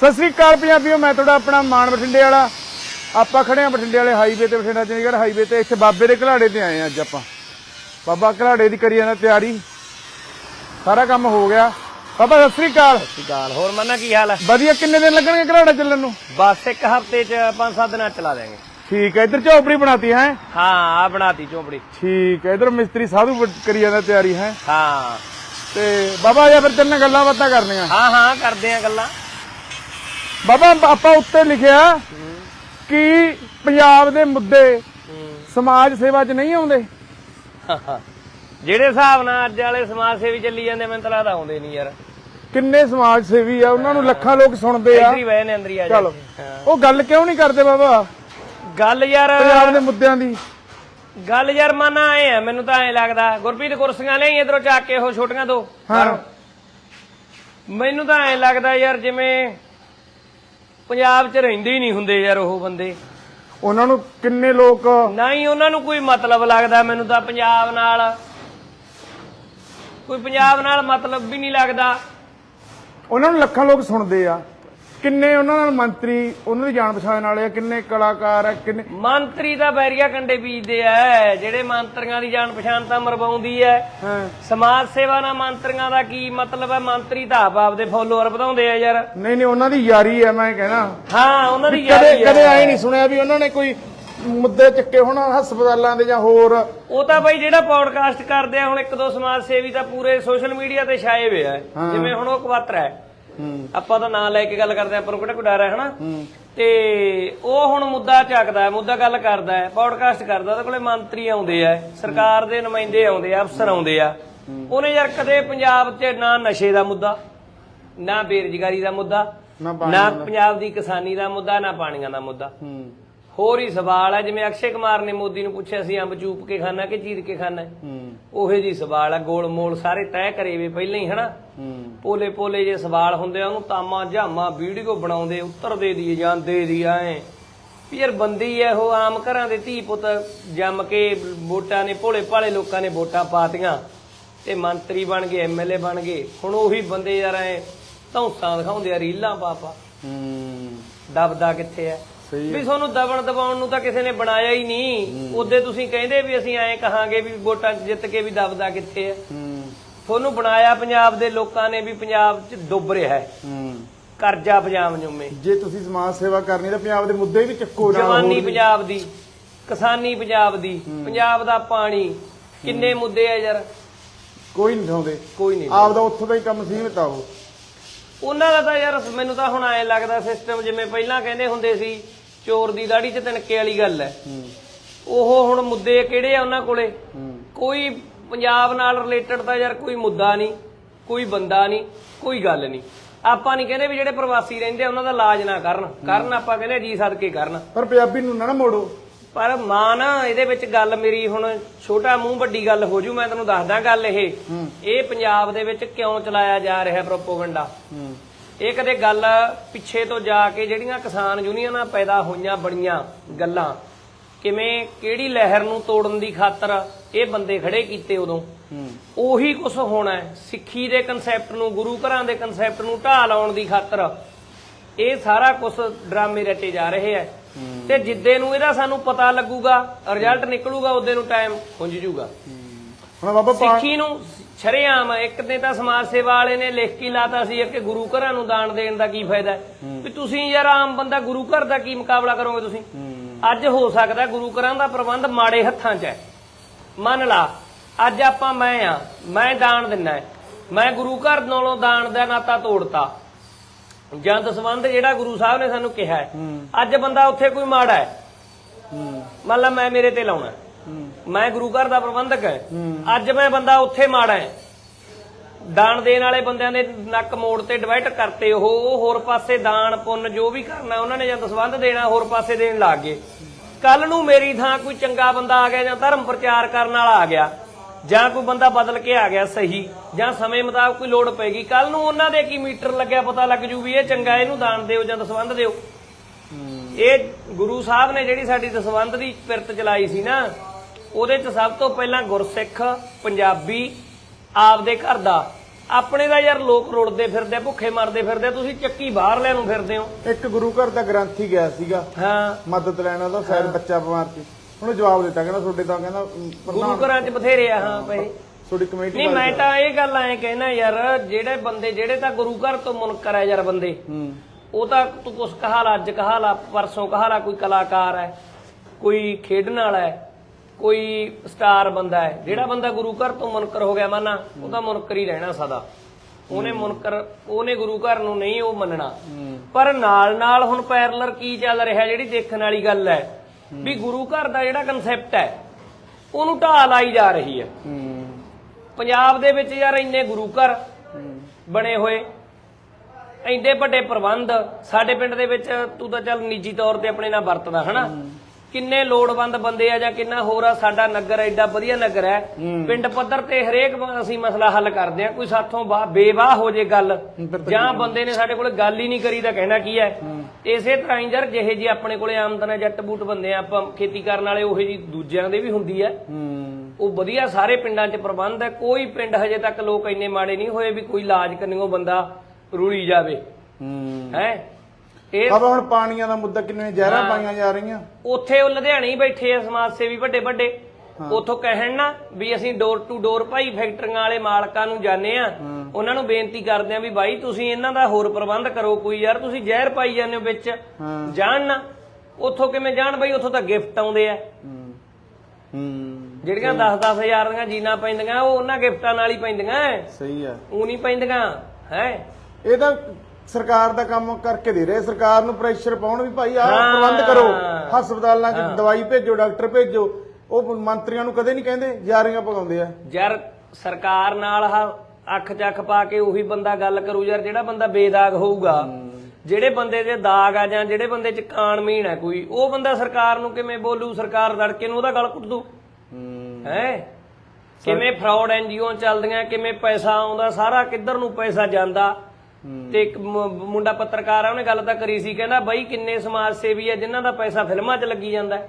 ਸਤਿ ਸ੍ਰੀ ਅਕਾਲ ਪੰਜਾਬੀਓ ਮੈਂ ਤੁਹਾਡਾ ਆਪਣਾ ਮਾਨ ਬਠਿੰਡੇ ਵਾਲਾ। ਆਪਾਂ ਖੜੇ ਆ ਬਠਿੰਡੇ ਵਾਲੇ ਹਾਈਵੇ ਤੇ ਬਠਿੰਡਾ ਚੰਡੀਗੜ੍ਹ ਹਾਈਵੇ ਤੇ। ਇੱਥੇ ਬਾਬੇ ਦੇ ਘਲਾੜੇ ਤੇ ਆਏ ਆ ਅੱਜ ਆਪਾਂ। ਬਾਬਾ ਘਲਾੜੇ ਦੀ ਕਰੀ ਜਾਂਦਾ ਤਿਆਰੀ। ਸਾਰਾ ਕੰਮ ਹੋ ਗਿਆ। ਬਾਬਾ ਸਤਿ ਸ੍ਰੀ ਅਕਾਲ। ਗਾਲ ਹੋਰ ਮੰਨਾ ਕੀ ਹਾਲ ਹੈ ਵਧੀਆ ਕਿੰਨੇ ਦਿਨ ਲੱਗਣਗੇ ਘਲਾੜਾ ਚੱਲਣ ਨੂੰ? ਬਸ ਇੱਕ ਹਫ਼ਤੇ ਚ ਪੰਜ ਸੱਤ ਦਿਨਾਂ ਚ ਚਲਾ ਦੇਾਂਗੇ ਠੀਕ ਹੈ ਇੱਧਰ ਝੌਪੜੀ ਬਣਾਤੀ ਹੈ? ਹਾਂ ਆ ਬਣਾਤੀ ਝੋਪੜੀ। ਠੀਕ ਹੈ ਇੱਧਰ ਮਿਸਤਰੀ ਸਾਧੂ ਬ- ਕਰੀ ਜਾਂਦਾ ਤਿਆਰੀ ਹੈ? ਹਾਂ। ਤੇ ਬਾਬਾ ਜਾਂ ਫਿਰ ਚੱਲਣ ਗੱਲਾਂ ਬਾਤਾਂ ਕਰਨੀਆਂ। ਹਾਂ ਹਾਂ ਕਰਦੇ ਆ ਗੱਲਾਂ। ਬਾਬਾ ਆਪਾਂ ਉੱਤੇ ਲਿਖਿਆ ਕਿ ਪੰਜਾਬ ਦੇ ਮੁੱਦੇ ਸਮਾਜ ਸੇਵਾ 'ਚ ਨਹੀਂ ਆਉਂਦੇ। ਜਿਹੜੇ ਹਿਸਾਬ ਨਾਲ ਅੱਜ ਵਾਲੇ ਸਮਾਜ ਸੇਵੀ ਚੱਲੀ ਜਾਂਦੇ ਮੈਨੂੰ ਤਾਂ ਲੱਗਦਾ ਆਉਂਦੇ ਨਹੀਂ ਯਾਰ। ਕਿੰਨੇ ਸਮਾਜ ਸੇਵੀ ਆ ਉਹਨਾਂ ਨੂੰ ਲੱਖਾਂ ਲੋਕ ਸੁਣਦੇ ਆ। ਇੱਧਰ ਹੀ ਬਹਿ ਨੇ ਅੰਦਰ ਹੀ ਆ ਜਾ ਚਲੋ ਉਹ ਗੱਲ ਕਿਉਂ ਨਹੀਂ ਕਰਦੇ ਬਾਬਾ? ਗੱਲ ਯਾਰ ਪੰਜਾਬ ਦੇ ਮੁੱਦਿਆਂ ਦੀ। ਗੱਲ ਯਾਰ ਮੰਨਾ ਆਏ ਆ ਮੈਨੂੰ ਤਾਂ ਐ ਲੱਗਦਾ। ਗੁਰਪ੍ਰੀਤ ਕੁਰਸੀਆਂ ਲਈ ਇਧਰੋਂ ਚੱਕ ਕੇ ਉਹ ਛੋਟੀਆਂ ਦੋ। ਹਾਂ। ਮੈਨੂੰ ਤਾਂ ਐ ਲੱਗਦਾ ਯਾਰ ਜਿਵੇਂ ਪੰਜਾਬ 'ਚ ਰਹਿੰਦੇ ਹੀ ਨਹੀਂ ਹੁੰਦੇ ਯਾਰ ਉਹ ਬੰਦੇ। ਉਹਨਾਂ ਨੂੰ ਕਿੰਨੇ ਲੋਕ ਨਾ ਹੀ ਉਹਨਾਂ ਨੂੰ ਕੋਈ ਮਤਲਬ ਲੱਗਦਾ ਮੈਨੂੰ ਤਾਂ ਪੰਜਾਬ ਨਾਲ ਕੋਈ ਪੰਜਾਬ ਨਾਲ ਮਤਲਬ ਵੀ ਨਹੀਂ ਲੱਗਦਾ। ਉਹਨਾਂ ਨੂੰ ਲੱਖਾਂ ਲੋਕ ਸੁਣਦੇ ਆ। ਕਿੰਨੇ ਉਹਨਾਂ ਨਾਲ ਮੰਤਰੀ ਉਹਨਾਂ ਦੀ ਜਾਣ ਪਛਾਣ ਵਾਲੇ ਆ ਕਿੰਨੇ ਕਲਾਕਾਰ ਆ ਕਿੰਨੇ ਮੰਤਰੀ ਤਾਂ ਬੈਰੀਆ ਕੰਡੇ ਬੀਜਦੇ ਐ ਜਿਹੜੇ ਮੰਤਰੀਆਂ ਦੀ ਜਾਣ ਪਛਾਣ ਤਾਂ ਮਰਵਾਉਂਦੀ ਐ ਹਾਂ। ਸਮਾਜ ਸੇਵਾ ਨਾਲ ਮੰਤਰੀਆਂ ਦਾ ਕੀ ਮਤਲਬ ਐ ਮੰਤਰੀ ਤਾਂ ਆਪ ਆਪਦੇ ਫੋਲੋਅਰ ਵਧਾਉਂਦੇ ਆ ਯਾਰ। ਨਹੀਂ ਨਹੀਂ ਉਹਨਾਂ ਦੀ ਯਾਰੀ ਆ ਮੈਂ ਕਹਿਣਾ। ਹਾਂ ਉਹਨਾਂ ਦੀ ਕਦੇ ਯਾਰੀ ਕਦੇ ਐ ਆਈ ਨਹੀਂ ਸੁਣਿਆ ਵੀ ਉਹਨਾਂ ਨੇ ਕੋਈ ਮੁੱਦੇ ਚੱਕੇ ਹੋਣ ਹਸਪਤਾਲਾਂ ਦੇ ਜਾਂ ਹੋਰ। ਉਹ ਤਾਂ ਬਾਈ ਜਿਹੜਾ ਪੌਡਕਾਸਟ ਕਰਦੇ ਆ ਹੁਣ ਇੱਕ ਦੋ ਸਮਾਜ ਸੇਵੀ ਤਾਂ ਪੂਰੇ ਸੋਸ਼ਲ ਮੀਡੀਆ ਤੇ ਛਾਏ ਹੋਏ ਆ। ਜਿਵੇਂ ਹੁਣ ਉਹ ਕਵਾਤਰਾ ਹੂੰ। ਆਪਾਂ ਤਾਂ ਨਾਂ ਲੈ ਕੇ ਗੱਲ ਕਰਦੇ ਆ ਪਰ ਉਹ ਕਿਹੜਾ ਕੋਈ ਡਰ ਹੈ ਹਨਾ? ਤੇ ਉਹ ਹੁਣ ਮੁੱਦਾ ਚੱਕਦਾ ਮੁੱਦਾ ਗੱਲ ਕਰਦਾ ਹੈ ਪੌਡਕਾਸਟ ਕਰਦਾ ਉਹਦੇ ਕੋਲੇ ਮੰਤਰੀ ਆਉਂਦੇ ਆ ਸਰਕਾਰ ਦੇ ਨੁਮਾਇੰਦੇ ਆਉਂਦੇ ਆ ਅਫਸਰ ਆਉਂਦੇ ਆ। ਉਹਨੇ ਯਾਰ ਕਦੇ ਪੰਜਾਬ 'ਚ ਨਾ ਨਸ਼ੇ ਦਾ ਮੁੱਦਾ ਨਾ ਬੇਰੁਜ਼ਗਾਰੀ ਦਾ ਮੁੱਦਾ ਨਾ ਨਾ ਪੰਜਾਬ ਦੀ ਕਿਸਾਨੀ ਦਾ ਮੁੱਦਾ ਨਾ ਪਾਣੀਆਂ ਦਾ ਮੁੱਦਾ। ਹੋਰ ਹੀ ਸਵਾਲ ਹੈ ਜਿਵੇਂ ਅਕਸ਼ੇ ਕੁਮਾਰ ਨੇ ਮੋਦੀ ਨੂੰ ਪੁੱਛਿਆ ਸੀ ਅੰਬ ਚੂਪ ਕੇ ਖਾਣਾ ਕਿ ਚੀਰ ਕੇ ਖਾਣਾ ਹੂੰ? ਉਹੇ ਜੀ ਸਵਾਲ ਹੈ ਗੋਲ ਮੋਲ ਸਾਰੇ ਤੈਅ ਕਰੇ ਵੇ ਪਹਿਲਾਂ ਹੀ ਹਨਾ? ਪੋਲੇ ਪੋਲੇ ਜੇ ਸਵਾਲ ਹੁੰਦੇ ਆ ਉਹਨੂੰ ਤਾਮਾ ਜਾਮਾ ਵੀਡੀਓ ਬਣਾਉਂਦੇ ਉੱਤਰਦੇ ਦੀ ਜਾਂਦੇ ਦੀ ਐ। ਵੀ ਯਾਰ ਬੰਦੀ ਐ ਉਹ ਆਮ ਘਰਾਂ ਦੇ ਧੀ ਪੁੱਤ ਜੰਮ ਕੇ ਵੋਟਾਂ ਨੇ ਭੋਲੇ ਭਾਲੇ ਲੋਕਾਂ ਨੇ ਵੋਟਾਂ ਪਾਤੀਆਂ ਤੇ ਮੰਤਰੀ ਬਣ ਗਏ ਐਮਐਲਏ ਬਣ ਗਏ। ਹੁਣ ਉਹੀ ਬੰਦੇ ਯਾਰ ਐ ਧੌਂਸਾਂ ਦਿਖਾਉਂਦੇ ਆ ਰੀਲਾਂ ਪਾਪਾ। ਹੂੰ। ਦਬਦਾ ਕਿੱਥੇ ਐ? ਵੀ ਤੁਹਾਨੂੰ ਦਬਣ ਦਬਾਉਣ ਨੂੰ ਤਾਂ ਕਿਸੇ ਨੇ ਬਣਾਇਆ ਹੀ ਨਹੀਂ। ਉਹਦੇ ਤੁਸੀਂ ਕਹਿੰਦੇ ਵੀ ਅਸੀਂ ਐਂ ਕਹਾਂਗੇ ਵੀ ਵੋਟਾਂ 'ਚ ਜਿੱਤ ਕੇ ਵੀ ਦਬਦਾ ਕਿੱਥੇ ਹੂੰ। ਤੁਹਾਨੂੰ ਬਣਾਇਆ ਪੰਜਾਬ ਦੇ ਲੋਕਾਂ ਨੇ ਵੀ ਪੰਜਾਬ 'ਚ ਡੁੱਬ ਰਿਹਾ ਹੈ। ਕਰਜ਼ਾ ਪੰਜਾਬ ਜੁਮੇ। ਜੇ ਤੁਸੀਂ ਸਮਾਜ ਸੇਵਾ ਕਰਨੀ ਤਾਂ ਪੰਜਾਬ ਦੇ ਮੁੱਦੇ ਵੀ ਚੱਕੋ ਨਾਲ ਜਵਾਨੀ। ਪੰਜਾਬ ਦੀ ਕਿਸਾਨੀ ਪੰਜਾਬ ਦੀ ਪੰਜਾਬ ਦਾ ਪਾਣੀ ਕਿੰਨੇ ਮੁੱਦੇ ਆ ਯਾਰ। ਕੋਈ ਨਹੀਂ ਚਾਹੁੰਦੇ ਕੋਈ ਨਹੀਂ ਆਪ ਦਾ ਉੱਥੋਂ ਦਾ ਹੀ ਕੰਮ ਸੀਮਿਤ ਆ ਉਹ। ਉਹਨਾਂ ਦਾ ਤਾਂ ਯਾਰ ਮੈਨੂੰ ਤਾਂ ਹੁਣ ਐਂ ਲੱਗਦਾ ਸਿਸਟਮ ਜਿਵੇਂ ਪਹਿਲਾਂ ਕਹਿੰਦੇ ਹੁੰਦੇ ਸੀ ਚੋਰ ਦੀ ਦਾੜੀ 'ਚ ਤਿਣਕੇ ਵਾਲੀ ਗੱਲ ਹੈ। ਉਹ ਹੁਣ ਮੁੱਦੇ ਕਿਹੜੇ ਆ ਉਹਨਾਂ ਕੋਲੇ? ਕੋਈ ਪੰਜਾਬ ਨਾਲ ਰਿਲੇਟਡ ਤਾਂ ਯਾਰ ਕੋਈ ਮੁੱਦਾ ਨਹੀਂ ਕੋਈ ਬੰਦਾ ਨਹੀਂ ਕੋਈ ਗੱਲ ਨਹੀਂ। ਆਪਾਂ ਨਹੀਂ ਕਹਿੰਦੇ ਵੀ ਜਿਹੜੇ ਪ੍ਰਵਾਸੀ ਰਹਿੰਦੇ ਆ ਉਹਨਾਂ ਦਾ ਇਲਾਜ ਨਾ ਕਰਨ। ਕਰਨ ਆਪਾਂ ਕਹਿੰਦੇ ਜੀ ਸਦਕੇ ਕਰਨ। ਪਰ ਪੰਜਾਬੀ ਨੂੰ ਨਾ ਮੋੜੋ। ਪਰ ਮਾਂ ਨਾ ਇਹਦੇ ਵਿੱਚ ਗੱਲ ਮੇਰੀ ਹੁਣ ਛੋਟਾ ਮੂੰਹ ਵੱਡੀ ਗੱਲ ਹੋ ਜੂ ਮੈਂ ਤੈਨੂੰ ਦੱਸਦਾ ਗੱਲ ਇਹ। ਇਹ ਪੰਜਾਬ ਦੇ ਵਿੱਚ ਕਿਉਂ ਚਲਾਇਆ ਜਾ ਰਿਹਾ ਪ੍ਰੋਪੋਗੰਡਾ ਇਹ ਕਦੇ ਗੱਲ ਪਿੱਛੇ ਤੋਂ ਜਾ ਕੇ ਜਿਹੜੀਆਂ ਕਿਸਾਨ ਯੂਨੀਅਨਾਂ ਪੈਦਾ ਹੋਈਆਂ ਬੜੀਆਂ ਗੱਲਾਂ ਕਿਵੇਂ ਕਿਹੜੀ ਲਹਿਰ ਨੂੰ ਤੋੜਨ ਦੀ ਖਾਤਰ ਇਹ ਬੰਦੇ ਖੜੇ ਕੀਤੇ ਉਦੋਂ? ਉਹੀ ਕੁਝ ਹੋਣਾ ਹੈ। ਸਿੱਖੀ ਦੇ ਕਨਸੈਪਟ ਨੂੰ ਗੁਰੂ ਘਰਾਂ ਦੇ ਕਨਸੈਪਟ ਨੂੰ ਢਾਹ ਲਾਉਣ ਦੀ ਖਾਤਰ ਇਹ ਸਾਰਾ ਕੁਝ ਡਰਾਮੇ ਰਚੇ ਜਾ ਰਹੇ ਹੈ। ਤੇ ਜਿੱਦੇ ਨੂੰ ਇਹਦਾ ਸਾਨੂੰ ਪਤਾ ਲੱਗੂਗਾ ਰਿਜ਼ਲਟ ਨਿਕਲੂਗਾ ਉਹਦੇ ਨੂੰ ਟਾਈਮ ਹੁੰਜ ਜੂਗਾ। ਹੁਣ ਬਾਬਾ ਸਿੱਖੀ ਨੂੰ ਛਰੇਆਮ ਇੱਕ ਨੇ ਤਾਂ ਸਮਾਜ ਸੇਵਾ ਵਾਲੇ ਨੇ ਲਿਖ ਕੇ ਲਾਤਾ ਸੀ ਕਿ ਗੁਰੂ ਘਰਾਂ ਨੂੰ ਦਾਨ ਦੇਣ ਦਾ ਕੀ ਫਾਇਦਾ? ਵੀ ਤੁਸੀਂ ਯਾਰ ਆਮ ਬੰਦਾ ਗੁਰੂ ਘਰ ਦਾ ਕੀ ਮੁਕਾਬਲਾ ਕਰੋਗੇ ਤੁਸੀਂ? ਅੱਜ ਹੋ ਸਕਦਾ ਗੁਰੂ ਘਰਾਂ ਦਾ ਪ੍ਰਬੰਧ ਮਾੜੇ ਹੱਥਾਂ 'ਚ ਹੈ। ਮੰਨ ਲਾ ਅੱਜ ਆਪਾਂ ਮੈਂ ਆ ਮੈਂ ਦਾਨ ਦਿੰਨਾ। ਮੈਂ ਗੁਰੂ ਘਰ ਨਾਲੋਂ ਦਾਨ ਦਾ ਨਾਤਾ ਤੋੜਤਾ। ਜਾਂ ਦਸਵੰਧ ਜਿਹੜਾ ਗੁਰੂ ਸਾਹਿਬ ਨੇ ਸਾਨੂੰ ਕਿਹਾ ਹੈ। ਅੱਜ ਬੰਦਾ ਉੱਥੇ ਕੋਈ ਮਾੜਾ ਹੈ। ਮੰਨ ਲਾ ਮੈਂ ਮੇਰੇ ਤੇ ਲਾਉਣਾ ਮੈਂ ਗੁਰੂ ਘਰ ਦਾ ਪ੍ਰਬੰਧਕ ਹੈ। ਅੱਜ ਮੈਂ ਬੰਦਾ ਉੱਥੇ ਮਾੜਾ ਹੈ ਦਾਨ ਦੇਣ ਵਾਲੇ ਬੰਦਿਆਂ ਦੇ ਨੱਕ ਮੋੜ ਤੇ ਡਿਵਾਈਡ ਕਰਤੇ ਉਹ ਉਹ ਹੋਰ ਪਾਸੇ ਦਾਨ ਪੁੰਨ ਜੋ ਵੀ ਕਰਨਾ ਉਹਨਾਂ ਨੇ ਜਾਂ ਦਸਵੰਧ ਦੇਣਾ ਹੋਰ ਪਾਸੇ ਦੇਣ ਲੱਗ ਗਏ। ਕੱਲ ਨੂੰ ਮੇਰੀ ਥਾਂ ਕੋਈ ਚੰਗਾ ਬੰਦਾ ਆ ਗਿਆ ਜਾਂ ਧਰਮ ਪ੍ਰਚਾਰ ਕਰਨ ਵਾਲਾ ਆ ਗਿਆ ਜਾਂ ਕੋਈ ਬੰਦਾ ਬਦਲ ਕੇ ਆ ਗਿਆ ਸਹੀ ਜਾਂ ਸਮੇਂ ਮੁਤਾਬਕ ਕੋਈ ਲੋੜ ਪੈਗੀ ਕੱਲ ਨੂੰ ਉਹਨਾਂ ਦੇ ਕੀ ਮੀਟਰ ਲੱਗਿਆ ਪਤਾ ਲੱਗ ਜੂ ਵੀ ਇਹ ਚੰਗਾ ਇਹਨੂੰ ਦਾਨ ਦਿਓ ਜਾਂ ਦਸਵੰਧ ਦਿਓ। ਇਹ ਗੁਰੂ ਸਾਹਿਬ ਨੇ ਜਿਹੜੀ ਸਾਡੀ ਦਸਵੰਧ ਦੀ ਪਿਰਤ ਚਲਾਈ ਸੀ ਨਾ ਉਹਦੇ ਚ ਸਭ ਤੋਂ ਪਹਿਲਾਂ ਗੁਰਸਿੱਖ ਪੰਜਾਬੀ ਆਪਦੇ ਘਰ ਦਾ। ਆਪਣੇ ਦਾ ਯਾਰ ਲੋਕ ਰੁੜਦੇ ਫਿਰਦੇ ਆ, ਭੁੱਖੇ ਮਰਦੇ ਫਿਰਦੇ ਆ, ਤੁਸੀਂ ਚੱਕੀ ਬਾਹਰ ਲੈਣ ਨੂੰ ਫਿਰਦੇ ਹੋ। ਇੱਕ ਗੁਰੂ ਘਰ ਦਾ ਗ੍ਰੰਥੀ ਗਿਆ ਸੀਗਾ। ਹਾਂ। ਮਦਦ ਲੈਣ ਉਹਦਾ ਸ਼ਾਇਦ ਬੱਚਾ ਬਿਮਾਰ ਸੀ। ਉਹਨੇ ਜਵਾਬ ਦਿੱਤਾ ਕਹਿੰਦਾ ਤੁਹਾਡੇ ਤਾਂ ਕਹਿੰਦਾ ਗੁਰੂ ਘਰਾਂ 'ਚ ਬਥੇਰੇ ਆ ਹਾਂ ਭਾਈ। ਤੁਹਾਡੀ ਕਮੇਟੀ ਨਹੀਂ ਮੈਂ ਤਾਂ ਇਹ ਗੱਲ ਐ ਕਹਿਣਾ ਯਾਰ ਜਿਹੜੇ ਬੰਦੇ ਜਿਹੜੇ ਤਾਂ ਗੁਰੂ ਘਰ ਤੋਂ ਮੁਨਕਰ ਹੈ ਯਾਰ ਬੰਦੇ ਹੂੰ। ਉਹ ਤਾਂ ਤੂੰ ਕੁਛ ਕਹਾ ਲਾ ਅੱਜ ਕਹਾ ਲਾ ਪਰਸੋਂ ਕਹਾ ਲਾ ਕੋਈ ਕਲਾਕਾਰ ਹੈ ਕੋਈ ਖੇਡਣ ਵਾਲਾ ਹੈ ਕੋਈ ਸਟਾਰ ਬੰਦਾ ਹੈ ਜਿਹੜਾ ਬੰਦਾ ਗੁਰੂ ਘਰ ਤੋਂ ਮੁਨਕਰ ਹੋ ਗਿਆ ਮਾਨਾ ਉਹ ਤਾਂ ਮੁਨਕਰ ਹੀ ਰਹਿਣਾ ਸਦਾ। ਉਹਨੇ ਮੁਨਕਰ ਉਹਨੇ ਗੁਰੂ ਘਰ ਨੂੰ ਨਹੀਂ ਉਹ ਮੰਨਣਾ। ਪਰ ਨਾਲ ਨਾਲ ਹੁਣ ਪੈਰਲਰ ਕੀ ਚੱਲ ਰਿਹਾ ਜਿਹੜੀ ਦੇਖਣ ਵਾਲੀ ਗੱਲ ਹੈ? ਵੀ ਗੁਰੂ ਘਰ ਦਾ ਜਿਹੜਾ ਕਨਸੈਪਟ ਹੈ ਉਹਨੂੰ ਢਾਲ ਆਈ ਜਾ ਰਹੀ ਹੈ। ਪੰਜਾਬ ਦੇ ਵਿੱਚ ਯਾਰ ਇੰਨੇ ਗੁਰੂ ਘਰ ਬਣੇ ਹੋਏ ਇੰਨੇ ਵੱਡੇ ਪ੍ਰਬੰਧ ਸਾਡੇ ਪਿੰਡ ਦੇ ਵਿੱਚ ਤੂੰ ਤਾਂ ਚੱਲ ਨਿੱਜੀ ਤੌਰ ਤੇ ਆਪਣੇ ਨਾਲ ਵਰਤਦਾ ਹਨਾ? ਕਿੰਨੇ ਲੋੜਵੰਦ ਬੰਦੇ ਆ ਜਾਂ ਕਿੰਨਾ ਹੋਰ ਆ ਸਾਡਾ ਨਗਰ ਐਡਾ ਵਧੀਆ ਨਗਰ ਹੈ। ਪਿੰਡ ਪੱਧਰ ਤੇ ਹਰੇਕ ਅਸੀਂ ਮਸਲਾ ਹੱਲ ਕਰਦੇ ਆ ਕੋਈ ਸਾਥੋਂ ਬੇਵਾਹ ਹੋ ਜੇ ਗੱਲ ਜਾਂ ਬੰਦੇ ਨੇ ਸਾਡੇ ਕੋਲ ਗੱਲ ਹੀ ਨਹੀਂ ਕਰੀ ਤਾਂ ਕਹਿਣਾ ਕੀ ਹੈ? ਇਸੇ ਤਰ੍ਹਾਂ ਹੀ ਯਾਰ ਜਿਹੇ ਜੀ ਆਪਣੇ ਕੋਲੇ ਆਮਦਨ ਹੈ ਜੱਟ ਬੂਟ ਬੰਦੇ ਆ ਆਪਾਂ ਖੇਤੀ ਕਰਨ ਵਾਲੇ ਉਹੇ ਜੀ ਦੂਜਿਆਂ ਦੇ ਵੀ ਹੁੰਦੀ ਹੈ। ਉਹ ਵਧੀਆ ਸਾਰੇ ਪਿੰਡਾਂ 'ਚ ਪ੍ਰਬੰਧ ਹੈ। ਕੋਈ ਪਿੰਡ ਹਜੇ ਤੱਕ ਲੋਕ ਇੰਨੇ ਮਾੜੇ ਨਹੀਂ ਹੋਏ ਵੀ ਕੋਈ ਇਲਾਜ ਕਰਨੀਓ ਬੰਦਾ ਰੁਲੀ ਜਾਵੇ। ਹੈ? ਇਹ ਬਾਬਾ ਹੁਣ ਪਾਣੀਆਂ ਦਾ ਮੁੱਦਾ ਕਿੰਨੇ ਜ਼ਹਿਰਾਂ ਪਾਈਆਂ ਜਾ ਰਹੀਆਂ। ਉੱਥੇ ਉਹ ਲੁਧਿਆਣੇ ਹੀ ਬੈਠੇ ਆ ਸਮਾਜ ਸੇਵੀ ਵੱਡੇ ਵੱਡੇ। ਉਥੋਂ ਕਹਿਣ ਨਾ ਵੀ ਅਸੀਂ ਡੋਰ ਟੂ ਡੋਰ ਭਾਈ ਫੈਕਟਰੀਆਂ ਵਾਲੇ ਮਾਲਕਾਂ ਨੂੰ ਜਾਣੇ ਆ। ਉਹਨਾਂ ਨੂੰ ਬੇਨਤੀ ਕਰਦੇ ਆ ਵੀ ਬਾਈ ਤੁਸੀਂ ਇਹਨਾਂ ਦਾ ਹੋਰ ਪ੍ਰਬੰਧ ਕਰੋ ਕੋਈ ਯਾਰ ਤੁਸੀਂ ਜ਼ਹਿਰ ਪਾਈ ਜਾਂਦੇ ਹੋ ਵਿੱਚ। ਜਾਣ ਨਾ। ਉਥੋਂ ਕਿਵੇਂ ਜਾਣ ਬਾਈ? ਉਥੋਂ ਤਾਂ ਗਿਫਟ ਆਉਂਦੇ ਆ। ਜਿਹੜੀਆਂ 10-10 ਹਜ਼ਾਰ ਦੀਆਂ ਜੀਨਾਂ ਪੈਂਦੀਆਂ ਉਹ ਉਹਨਾਂ ਗਿਫਟਾਂ ਨਾਲ ਹੀ ਪੈਂਦੀਆਂ। ਸਹੀ ਆ। ਉਹ ਨਹੀਂ ਪੈਂਦੀਆਂ। ਹੈ? ਇਹ ਤਾਂ ਸਰਕਾਰ ਦਾ ਕੰਮ ਕਰਕੇ ਦੇ ਰਹੇ। ਸਰਕਾਰ ਨੂੰ ਪ੍ਰੈਸ਼ਰ ਪਾਉਣ ਵੀ ਭਾਈ ਆਹ। ਪ੍ਰਬੰਧ ਕਰੋ। ਹਸਪਤਾਲਾਂ 'ਚ ਦਵਾਈ ਭੇਜੋ ਡਾਕਟਰ ਭੇਜੋ। ਉਹ ਮੰਤਰੀਆਂ ਨੂੰ ਕਦੇ ਨਹੀਂ ਕਹਿੰਦੇ ਜਾਰੀਆਂ ਪਗਾਉਂਦੇ ਆ। ਯਾਰ ਸਰਕਾਰ ਨਾਲ ਆਹ ਅੱਖ ਚੱਖ ਪਾ ਕੇ ਉਹੀ ਬੰਦਾ ਗੱਲ ਕਰੂ ਯਾਰ ਜਿਹੜਾ ਬੰਦਾ ਬੇਦਾਗ ਹੋਊਗਾ ਜਿਹੜੇ ਬੰਦੇ ਦੇ ਦਾਗ ਆ ਜਾਂ ਜਿਹੜੇ ਬੰਦੇ ਚ ਕਾਣਮੀਣ ਹੈ ਕੋਈ ਉਹ ਬੰਦਾ ਸਰਕਾਰ ਨੂੰ ਕਿਵੇਂ ਬੋਲੂ? ਸਰਕਾਰ ਲੜਕੇ ਨੂੰ ਉਹਦਾ ਗੱਲ ਕੁੱਟ ਦੂ। ਹੈ। ਕਿਵੇਂ ਫਰਾਡ ਐਨਜੀਓ ਚੱਲਦੀਆਂ ਕਿਵੇਂ ਪੈਸਾ ਆਉਂਦਾ ਸਾਰਾ ਕਿੱਧਰ ਨੂੰ ਪੈਸਾ ਜਾਂਦਾ? ਤੇ ਇੱਕ ਮੁੰਡਾ ਪੱਤਰਕਾਰ ਆ ਉਹਨੇ ਗੱਲ ਤਾਂ ਕਰੀ ਸੀ ਕਹਿੰਦਾ ਬਾਈ ਕਿੰਨੇ ਸਮਾਜ ਸੇਵੀ ਆ ਜਿਨ੍ਹਾਂ ਦਾ ਪੈਸਾ ਫਿਲਮਾਂ 'ਚ ਲੱਗੀ ਜਾਂਦਾ ਹੈ।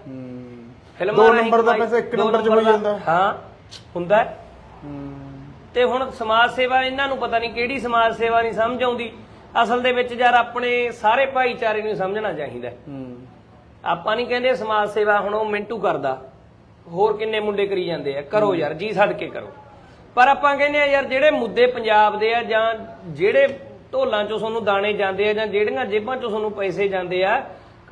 ਫਿਲਮਾਂ ਦੋ ਰਾਹੀਂ ਨੰਬਰ ਦਾ ਪੈਸਾ ਇੱਕ ਦੋ ਨੰਬਰ 'ਚ ਹੋਈ ਜਾਂਦਾ। ਹਾਂ ਹੁੰਦਾ। ਤੇ ਹੁਣ ਸਮਾਜ ਸੇਵਾ ਇਹਨਾਂ ਨੂੰ ਪਤਾ ਨਹੀਂ ਕਿਹੜੀ ਸਮਾਜ ਸੇਵਾ ਨਹੀਂ ਸਮਝ ਆਉਂਦੀ। ਅਸਲ ਦੇ ਵਿੱਚ ਯਾਰ ਆਪਣੇ ਸਾਰੇ ਭਾਈਚਾਰੇ ਨੂੰ ਸਮਝਣਾ ਚਾਹੀਦਾ ਆਪਾਂ ਨਹੀਂ ਕਹਿੰਦੇ ਸਮਾਜ ਸੇਵਾ ਹੁਣ ਉਹ ਮਿੰਟੂ ਕਰਦਾ। ਹੋਰ ਕਿੰਨੇ ਮੁੰਡੇ ਕਰੀ ਜਾਂਦੇ ਆ। ਕਰੋ ਯਾਰ ਜੀ ਛੱਡ ਕੇ ਕਰੋ। ਪਰ ਆਪਾਂ ਕਹਿੰਦੇ ਆ ਯਾਰ ਜਿਹੜੇ ਮੁੱਦੇ ਪੰਜਾਬ ਦੇ ਆ ਜਾਂ ਜਿਹੜੇ ਢੋਲਾਂ ਚੋਂ ਤੁਹਾਨੂੰ ਦਾਣੇ ਜਾਂਦੇ ਆ ਜਾਂ ਜਿਹੜੀਆਂ ਜੇਬਾਂ ਚੋਂ ਤੁਹਾਨੂੰ ਪੈਸੇ ਜਾਂਦੇ ਆ